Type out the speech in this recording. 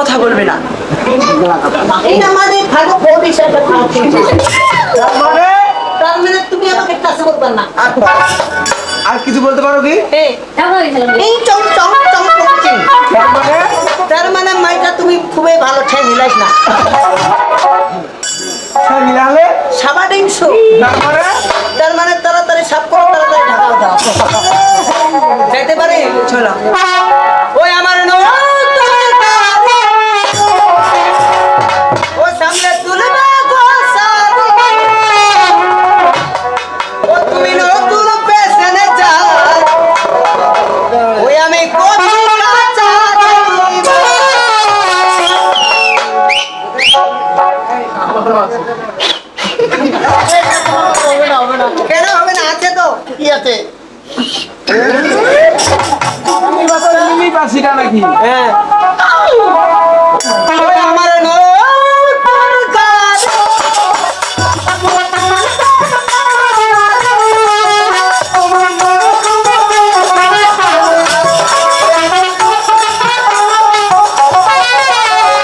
কথা বলবে না। এই আমাদের ভালো বউ হিসাবে মানে? তার মানে তুমি আমাকে কাছে করবে না। আর কিছু বলতে পারো কি? এই, করছি। তার মানে? মানে মাইটা তুমি খুবই ভালো ঠেং হিলাইস না। সাবাডিংশো পারি চলো। ওই আমার ও সামনে তুলবে। কেন হবে না আছে তো। কি আছে? নাকি? হ্যাঁ।